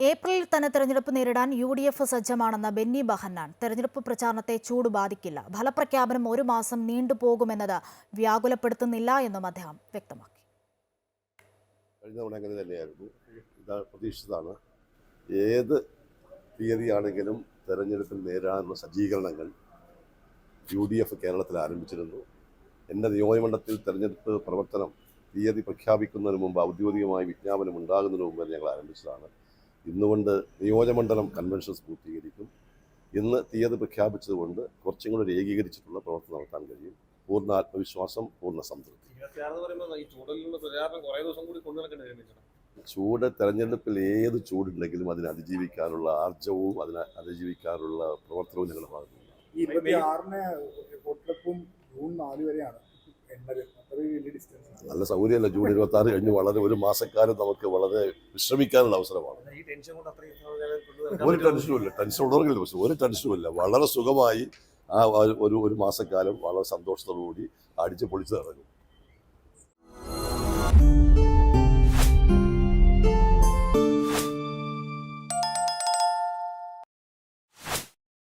ഏപ്രിലിൽ തന്നെ തെരഞ്ഞെടുപ്പ് നേരിടാൻ യു ഡി എഫ് സജ്ജമാണെന്ന ബെന്നി ബഹന്നാൻ. തെരഞ്ഞെടുപ്പ് പ്രചാരണത്തെ ചൂട് ബാധിക്കില്ല. ഫലപ്രഖ്യാപനം ഒരു മാസം നീണ്ടുപോകുമെന്നത് വ്യാകുലപ്പെടുത്തുന്നില്ല എന്നും അദ്ദേഹം വ്യക്തമാക്കി. കഴിഞ്ഞ അങ്ങനെ തന്നെയായിരുന്നു. പ്രതീക്ഷിച്ചതാണ്. ഏത് തീയതിയാണെങ്കിലും തെരഞ്ഞെടുപ്പിൽ നേരിടാനുള്ള സജ്ജീകരണങ്ങൾ യു ഡി എഫ് കേരളത്തിൽ ആരംഭിച്ചിരുന്നു. എന്റെ നിയോജകമണ്ഡലത്തിൽ തെരഞ്ഞെടുപ്പ് പ്രവർത്തനം തീയതി പ്രഖ്യാപിക്കുന്നതിന് മുമ്പ് ഔദ്യോഗികമായി വിജ്ഞാപനം ഉണ്ടാകുന്നതിന് മുമ്പ് ഞങ്ങൾ ആരംഭിച്ചതാണ്. ഇന്നുകൊണ്ട് നിയോജകമണ്ഡലം കൺവെൻഷൻസ് പൂർത്തീകരിക്കും. ഇന്ന് തീയതി പ്രഖ്യാപിച്ചതുകൊണ്ട് കുറച്ചും കൂടി ഏകീകരിച്ചിട്ടുള്ള പ്രവർത്തനം നടത്താൻ കഴിയും. പൂർണ ആത്മവിശ്വാസം പൂർണ സംതൃപ്തി. പറയുമ്പോൾ ഈ ചൂടിൽ നിന്ന് പ്രചാരണം കുറേ ദിവസം കൂടി കൊണ്ടു നടക്കേണ്ടി ചൂട് തെരഞ്ഞെടുപ്പിൽ ഏത് ചൂടുണ്ടെങ്കിലും അതിനെ അതിജീവിക്കാനുള്ള ആർജവും അതിനെ അതിജീവിക്കാനുള്ള പ്രവർത്തനവും ഞങ്ങളുടെ ഭാഗത്തുനിന്ന് ഈ ഇരുപത്തി ആറിന് വോട്ടെടുപ്പും ജൂൺ നാല് വരെയാണ്. നല്ല സൗകര്യമല്ല? ജൂൺ ഇരുപത്തി ആറ് കഴിഞ്ഞ് വളരെ ഒരു മാസക്കാലം നമുക്ക് വളരെ വിശ്രമിക്കാനുള്ള അവസരമാണ്. ഒരു ടെൻഷനുമില്ല ടെൻഷൻ ഉള്ളവർക്കില്ല പക്ഷേ ഒരു ടെൻഷനും ഇല്ല. വളരെ സുഖമായി ആ ഒരു ഒരു മാസക്കാലം വളരെ സന്തോഷത്തോടു കൂടി അടിച്ച് പൊളിച്ച് നടക്കും.